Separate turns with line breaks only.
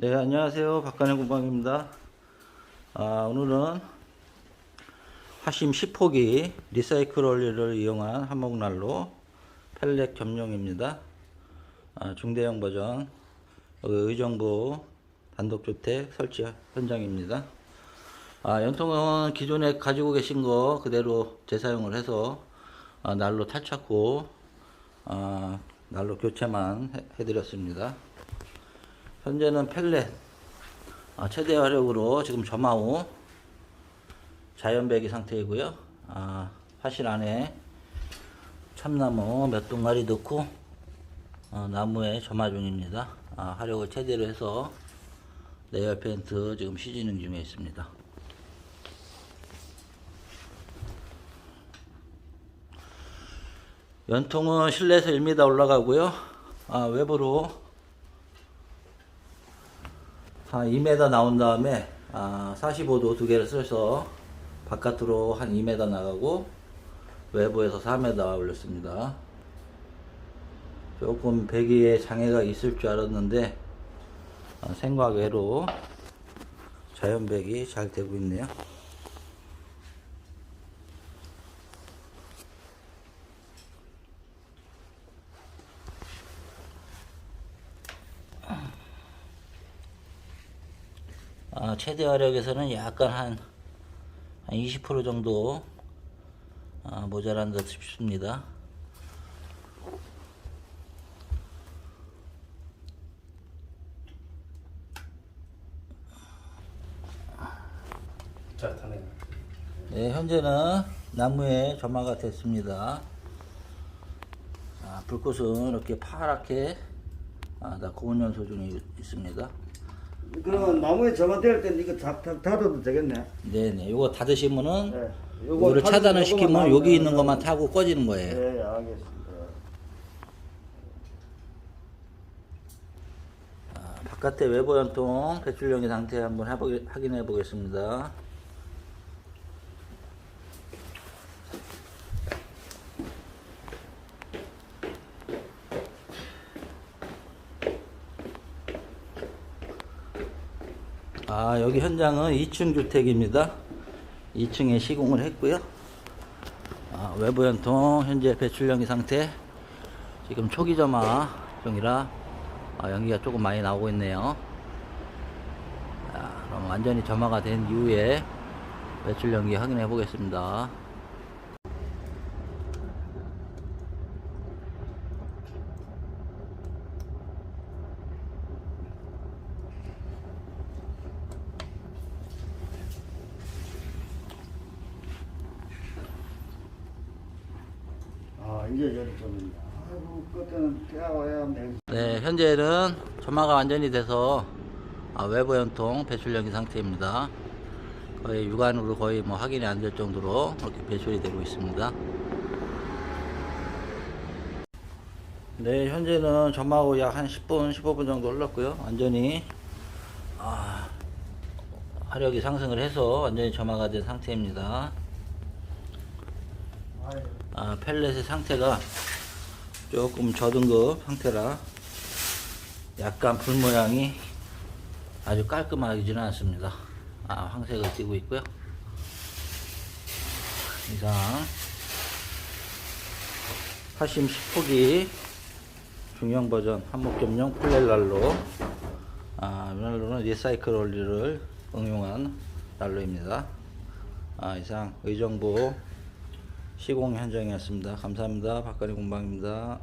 네, 안녕하세요. 박간의 공방입니다. 아, 오늘은 화심 10호기 리사이클 원리를 이용한 한목난로 펠렛 겸용입니다. 아, 중대형 버전 여기 의정부 단독주택 설치 현장입니다. 아, 연통은 기존에 가지고 계신 거 그대로 재사용을 해서 아, 난로 탈착 후 아, 난로 교체만 해- 해드렸습니다. 현재는 펠렛 아, 최대 화력으로 지금 점화후 자연배기 상태이고요. 아, 화실 안에 참나무 몇 동가리 넣고 어, 나무에 점화 중입니다. 아, 화력을 최대로 해서 내열 페인트 지금 시즈닝 중에 있습니다. 연통은 실내에서 1m 올라가고요. 아, 외부로 한 2m 나온 다음에 아, 45도 두 개를 써서 바깥으로 한 2m 나가고 외부에서 4m 올렸습니다. 조금 배기에 장애가 있을 줄 알았는데 아, 생각외로 자연 배기 잘 되고 있네요. 아, 최대 화력에서는 약간 한, 한 20% 정도 아, 모자란 듯 싶습니다.
자, 타네요.
네, 현재는 나무에 점화가 됐습니다. 아, 불꽃은 이렇게 파랗게 아, 다 고온 연소 중에 있습니다.
그러면 나무에 점화될 때는 이거 다, 다, 닫아도 되겠네.
네네, 요거 닫으시면은
네.
이거를
닫-
차단을
시키면
여기 있는
네.
것만 타고 꺼지는 거예요.
네, 알겠습니다.
아, 바깥에 외부 연통 배출용의 상태 한번 해보, 확인해 보겠습니다. 아, 여기 현장은 2층 주택입니다. 2층에 시공을 했고요. 아, 외부 연통 현재 배출용의 상태 지금 초기 점화 중이라 아, 연기가 조금 많이 나오고 있네요. 자, 그럼 완전히 점화가 된 이후에 배출 연기 확인해 보겠습니다.
아, 이제 여기 좀. 아이고, 그때는 깨워야 돼.
네, 현재는 점화가 완전히 돼서 아, 외부 연통 배출 연기 상태입니다. 거의 육안으로 거의 뭐 확인이 안 될 정도로 이렇게 배출이 되고 있습니다. 네, 현재는 점화후 약한 10분, 15분 정도 흘렀고요. 완전히 아, 화력이 상승을 해서 완전히 점화가 된 상태입니다.
아이고,
아, 펠렛의 상태가 조금 저등급 상태라 약간 불 모양이 아주 깔끔하지는 않습니다. 아, 황색을 띠고 있고요. 이상 화심 10호기 중형 버전 한목겸용 플렐난로 아, 이 난로는 리사이클 원리를 응용한 난로입니다. 아, 이상 의정부 시공 현장이었습니다. 감사합니다. 박가리 공방입니다.